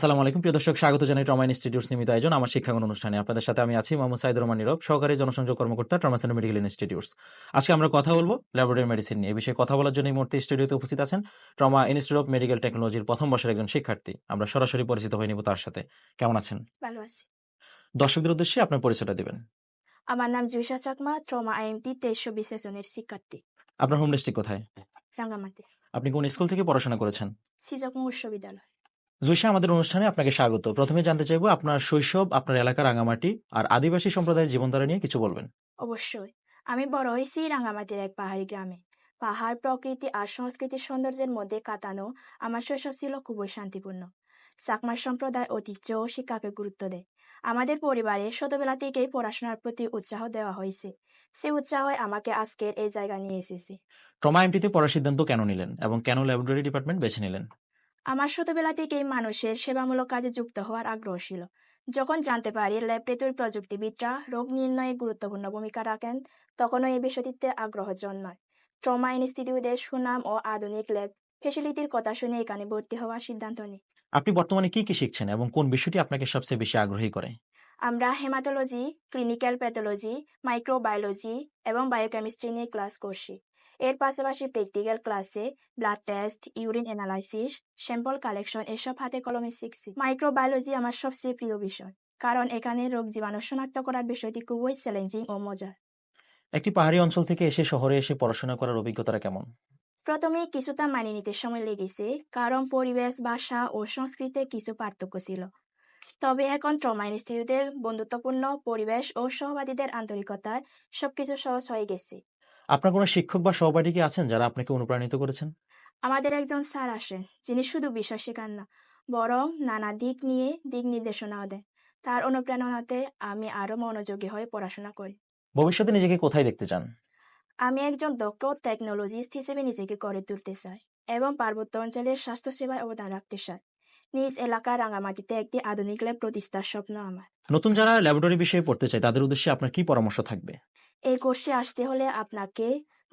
আসসালামু আলাইকুম। প্রিয় দর্শক স্বাগত জানাই ট্রমা ইনস্টিটিউটস নিমিত আয়োজন আমার শিক্ষাঙ্গন অনুষ্ঠানে। আপনাদের সাথে আমি আছি মোহাম্মদ সাইদুর রহমান নীরব সহকারী জনসংযোগ কর্মকর্তা ট্রমা সেন্টার মেডিকেল ইনস্টিটিউটস আজকে আমরা কথা বলব ল্যাবরেটরি মেডিসিন নিয়ে। এই বিষয়ে কথা বলার জন্য এই মুহূর্তে স্টুডিওতে উপস্থিত আছেন ট্রমা ইনস্টিটিউট অফ মেডিকেল টেকনোলজির প্রথম বর্ষের একজন শিক্ষার্থী। আমরা সরাসরি পরিচিত হয়ে নিব তার সাথে। কেমন আছেন? ভালো আছি। দর্শকদের উদ্দেশ্যে আপনার পরিচয়টা দিবেন। আমার নাম জুইশা চাকমা ট্রমা আইএমটি তেইশশো বিশেষণের শিক্ষার্থী। আপনার হোম ডিস্ট্রিক্ট কোথায়? রাঙ্গামাটি। আপনি কোন স্কুল থেকে পড়াশোনা করেছেন? সিজকমু বিশ্ববিদ্যালয় জুইশা আমাদের অনুষ্ঠানে আপনাকে স্বাগত। প্রথমে জানতে চাইব আপনার শৈশব আপনার এলাকার রাঙামাটি আর আদিবাসী সম্প্রদায়ের জীবনধারা নিয়ে কিছু বলবেন। অবশ্যই। আমি বড় হয়েছি রাঙ্গামাটির এক পাহাড়ি গ্রামে। পাহাড় প্রকৃতি আর সংস্কৃতির সৌন্দর্যের মধ্যে কাটানো আমার শৈশব ছিল খুবই শান্তিপূর্ণ। চাকমার সম্প্রদায় ঐতিহ্য ও শিক্ষাকে গুরুত্ব দেয়। আমাদের পরিবারে ছোটবেলা থেকেই পড়াশোনার প্রতি উৎসাহ দেওয়া হয়েছে। সে উৎসাহই আমাকে আজকের এই জায়গা নিয়ে এসেছে। ট্রমা এমটিতে পড়ার সিদ্ধান্ত কেন নিলেন এবং কেন ল্যাবরেটরি ডিপার্টমেন্ট বেছে নিলেন? আমার ছোটবেলা থেকেই মানুষের সেবামূলক কাজে যুক্ত হওয়ার আগ্রহ ছিল। যখন জানতে পারি ল্যাবরেটরি প্রযুক্তিবিদরা রোগ নির্ণয়ে গুরুত্বপূর্ণ ভূমিকা রাখেন তখনও এই বিষয়টিতে আগ্রহ জন্মায়। ট্রমা ইনস্টিটিউটের সুনাম ও আধুনিক ল্যাব ফেসিলিটির কথা শুনে এখানে ভর্তি হওয়ার সিদ্ধান্ত নিই। আপনি বর্তমানে কি কি শিখছেন এবং কোন বিষয়টি আপনাকে সবচেয়ে বেশি আগ্রহী করে? আমরা হেমাটোলজি ক্লিনিক্যাল প্যাথোলজি মাইক্রোবায়োলজি এবং বায়োকেমিস্ট্রি নিয়ে ক্লাস করছি। এর পাশাপাশি প্র্যাকটিক্যাল ক্লাসে blood test urine analysis sample collection এসব হাতে কলমে শিখছি। মাইক্রোবায়োলজি আমার সবচেয়ে প্রিয় বিষয় কারণ এখানে রোগ জীবাণু শনাক্ত করার বিষয়টি খুবই চ্যালেঞ্জিং ও মজার। একটি পাহাড়ি অঞ্চল থেকে এসে শহরে এসে পড়াশোনা করার অভিজ্ঞতাটা কেমন? প্রথমে কিছুটা মানিয়ে নিতে সময় লেগেছে কারণ পরিবেশ ভাষা ও সংস্কৃতিতে কিছু পার্থক্য ছিল। তবে এখন ট্রমা ইনস্টিটিউটের বন্ধুত্বপূর্ণ পরিবেশ ও সহবাদীদের আন্তরিকতায় সবকিছু সহজ হয়ে গেছে। আপনার কোনো শিক্ষক বা সহপাঠী কি আছেন যারা আপনাকে অনুপ্রাণিত করেছেন? আমাদের একজন স্যার আসেন যিনি শুধু বিষয় শেখান না বরং নানা দিক নিয়ে দিক নির্দেশনাও দেন। তার অনুপ্রেরণাতে আমি আরও মনোযোগী হয়ে পড়াশোনা করি। ভবিষ্যতে নিজেকে কোথায় দেখতে চান? আমি একজন দক্ষ টেকনোলজিস্ট হিসেবে নিজেকে গড়ে তুলতে চাই এবং পার্বত্য অঞ্চলের স্বাস্থ্যসেবায় অবদান রাখতে চাই। নিজ এলাকার রাঙামাটিতে একটি আধুনিক ল্যাব প্রতিষ্ঠার স্বপ্ন আমার। নতুন যারা ল্যাবরেটরি বিষয়ে পড়তে চায় তাদের উদ্দেশ্যে আপনার কি পরামর্শ থাকবে? এই কোর্সে আসতে হলে আপনাকে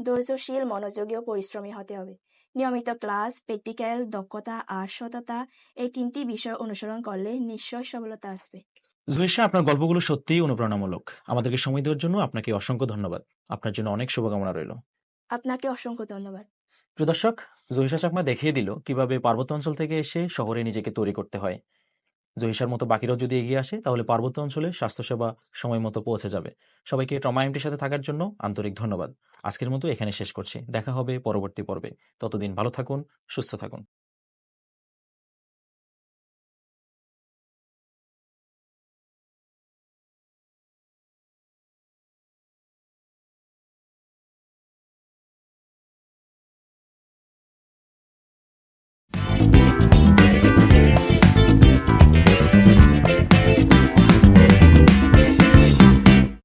ধৈর্যশীল মনোযোগী ও পরিশ্রমী হতে হবে। নিয়মিত ক্লাস প্র্যাকটিক্যাল দক্ষতা আর সততা এই তিনটি বিষয় অনুসরণ করলে নিশ্চয় সফলতা আসবে। দুইশা আপনার গল্পগুলো সত্যিই অনুপ্রেরণামূলক। আমাদেরকে সময় দেওয়ার জন্য আপনাকে অসংখ্য ধন্যবাদ। আপনার জন্য অনেক শুভকামনা রইল। আপনাকে অসংখ্য ধন্যবাদ। প্রিয় দর্শক চাকমা দেখিয়ে দিল কীভাবে পার্বত্য অঞ্চল থেকে এসে শহরে নিজেকে তৈরি করতে হয়। জহিষার মতো বাকিরাও যদি এগিয়ে আসে, তাহলে পার্বত্য অঞ্চলে স্বাস্থ্যসেবা সময় মতো পৌঁছে যাবে। সবাইকে ট্রমা এমটির সাথে থাকার জন্য আন্তরিক ধন্যবাদ। আজকের মতো এখানে শেষ করছি। দেখা হবে পরবর্তী পর্বে। ততদিন ভালো থাকুন, সুস্থ থাকুন।